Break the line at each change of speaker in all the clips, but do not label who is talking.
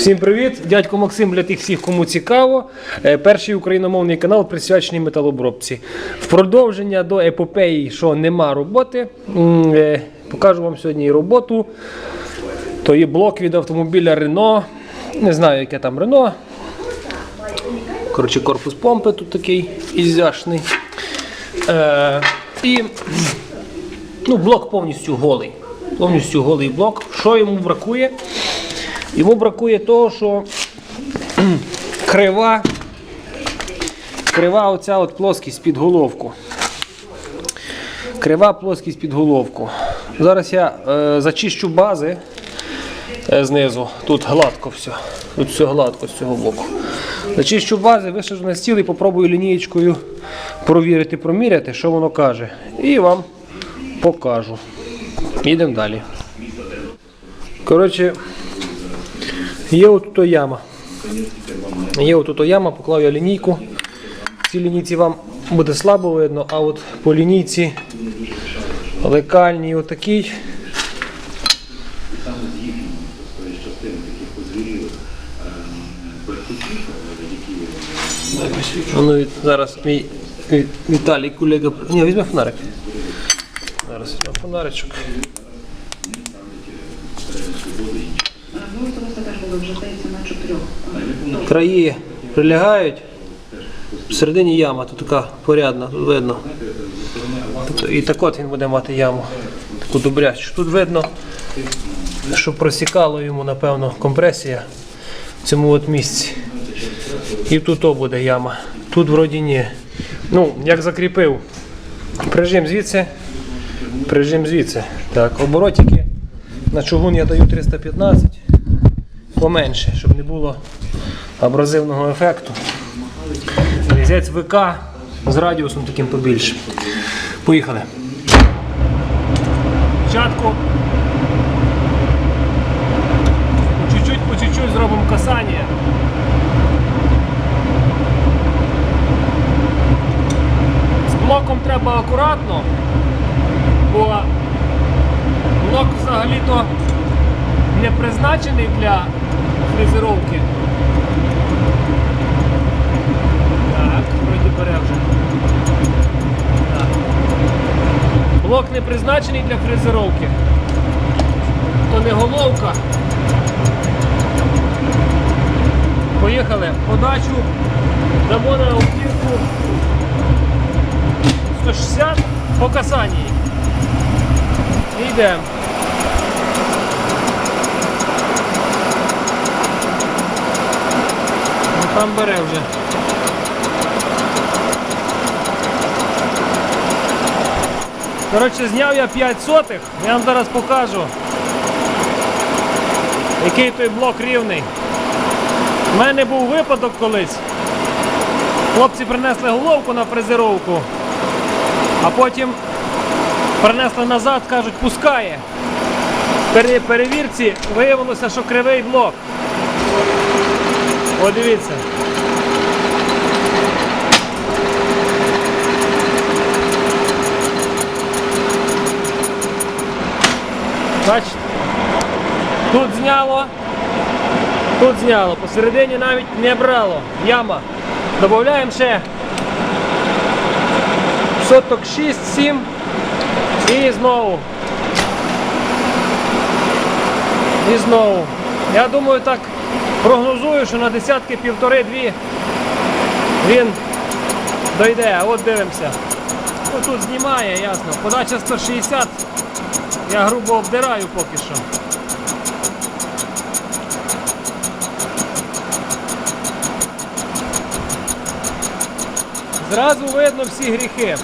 Всім привіт! Дядько Максим для тих всіх, кому цікаво. Е, Перший україномовний канал присвячений металобробці. В продовження до епопеї, що нема роботи, е, покажу вам сьогодні роботу. То є блок від автомобіля Renault. Не знаю, яке там Renault. Коротше, корпус помпи тут такий ізяшний. Е, і ну, блок повністю голий. Повністю голий блок. Що йому бракує? Йому бракує того, що крива, крива оця от плоскість під головку. Крива плоскість під головку. Зараз я е, зачищу бази е, знизу. Тут гладко все. Тут все гладко з цього боку. Зачищу бази, висажу на стіл і попробую лінієчкою провірити, проміряти, що воно каже. І вам покажу. Йдемо далі. Коротше, Є отут яма. Є отут яма, поклав я лінійку. В цій лінійці вам буде слабо видно, а от по лінійці лекальній отакій. Воно від, зараз мій Ві- Віталій колега. Ні, візьме фонарик. Зараз візьме фонаричок.
Ну, особисто вже здається на чотирьох.
краї прилягають. Всередині яма, тут така порядна, тут видно. І так от він буде мати яму. Таку добрячу. Тут видно, що просікало йому, напевно, компресія в цьому от місці. І тут о буде яма. Тут вроді ні. Ну, як закріпив. Прижим звідси, прижим звідси. Так, оборотики на чугун я даю 315 поменше, щоб не було абразивного ефекту. Різець ВК з радіусом таким побільше. Поїхали. Спочатку по чуть-чуть, по чуть-чуть зробимо касання. З блоком треба акуратно, бо блок взагалі-то не призначений для фрезеровки. Так, вроді бере вже. Так. Блок не призначений для фрезеровки. То не головка. Поїхали. Подачу дамо на автівку 160 по касанні. І йдемо. Там бере вже. Коротше, зняв я 5 сотих, я вам зараз покажу, який той блок рівний. У мене був випадок колись. Хлопці принесли головку на фрезеровку, а потім принесли назад, кажуть, пускає. При перевірці виявилося, що кривий блок. О, дивіться. Бачите? Тут зняло, тут зняло, посередині навіть не брало. Яма. Додаємо ще соток 6-7 і знову. І знову. Я думаю, так прогнозую, що на десятки півтори-дві він дойде. От дивимося. Ну, тут знімає, ясно. Подача 160. Я грубо обдираю поки що. Зразу видно всі гріхи.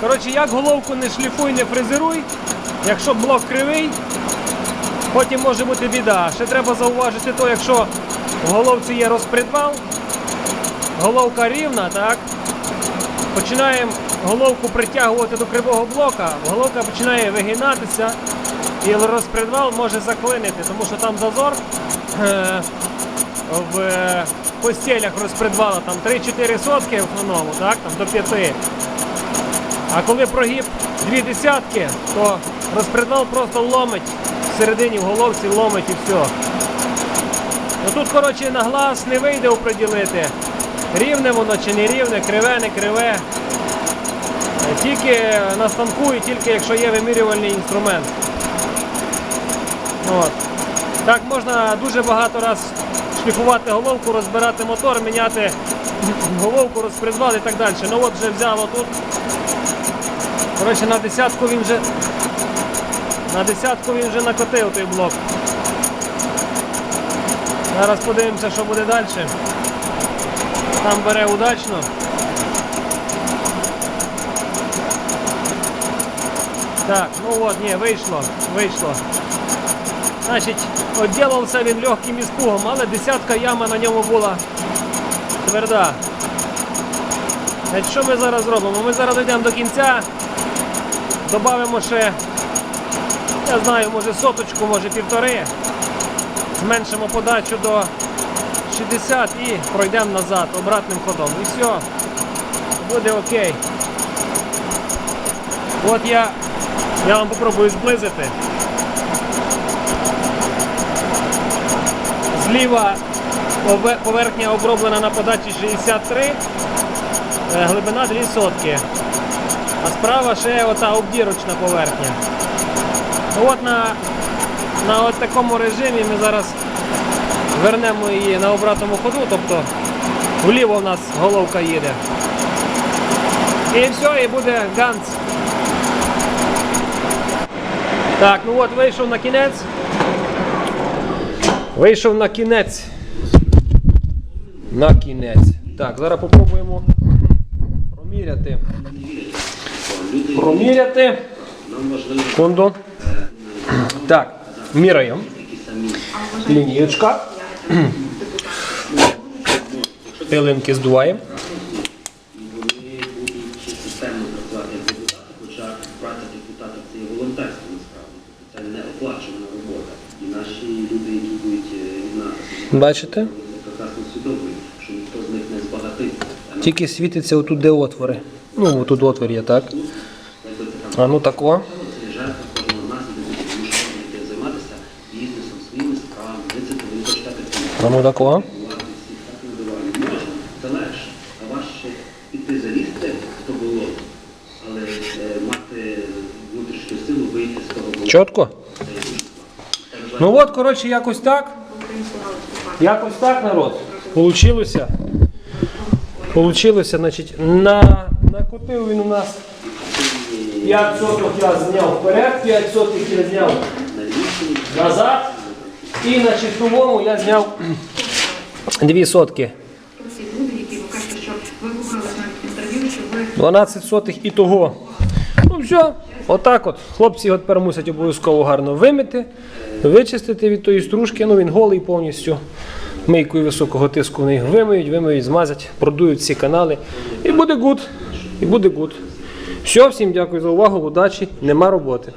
Коротше, як головку не шліфуй, не фрезеруй. Якщо блок кривий, потім може бути біда. Ще треба зауважити то, якщо в головці є розпредвал, головка рівна, так? Починаємо головку притягувати до кривого блока, головка починає вигинатися і розпредвал може заклинити, тому що там зазор е, в е, постелях розпредвала там 3-4 сотки в основному, так? Там до 5. А коли прогиб дві десятки, то розпредвал просто ломить всередині в головці, ломить і все. Ну тут, коротше, на глаз не вийде оприділити, рівне воно чи не рівне, криве, не криве. Е, Тільки на станку і тільки якщо є вимірювальний інструмент. От. Так можна дуже багато раз шліфувати головку, розбирати мотор, міняти головку, розпризвал і так далі. Ну от вже взяло тут. Коротше, на десятку він вже на десятку він вже накотив той блок. Зараз подивимося, що буде далі. Там бере удачно. Так, ну от, ні, вийшло, вийшло. Значить, відділився він легким іспугом, але десятка яма на ньому була тверда. Значить, що ми зараз зробимо? Ми зараз дійдемо до кінця, додамо ще, я знаю, може соточку, може півтори. Зменшимо подачу до 60 і пройдемо назад обратним ходом. І все, буде окей. От я, я вам попробую зблизити. Зліва поверхня оброблена на подачі 63, е, глибина 2 сотки. А справа ще ота обдірочна поверхня. От на, на от такому режимі ми зараз вернемо її на обратному ходу, тобто вліво в нас головка їде. І все, і буде ганц. Так, ну от вийшов на кінець. Вийшов на кінець. На кінець. Так, зараз попробуємо проміряти. Проміряти. Секунду. Так, міряємо. Лінієчка. Пилинки здуваємо. Бачите? Тільки світиться отут, де отвори. Ну, отут отвір є, так? А ну тако.
це є жертва кожного з нас, і ви тому що ви будете займатися бізнесом, своїми справами, ви це повинні почитати
А ну тако.
Бувати всіх так не буває. Можна, це легше. А важче піти залізти в то болото, але е, мати внутрішню силу вийти з того.
Чітко? Ну от, коротше, якось так. Якось так, народ. Получилося. Получилося, значить, на, накупив він у нас 5 соток я зняв вперед, 5 соток я зняв назад. І на чистовому я зняв 2 сотки.
Всі люди, які ви кажете, що ви вибрали навіть інтерв'ю, що ви
12 сотих і того. Ну все, отак от. Хлопці його тепер мусять обов'язково гарно вимити, вичистити від тої стружки. Ну він голий повністю. Мийкою високого тиску вони їх вимиють, вимиють, змазять, продують всі канали. І буде гуд. І буде гуд. Все, всім дякую за увагу, удачі, нема роботи.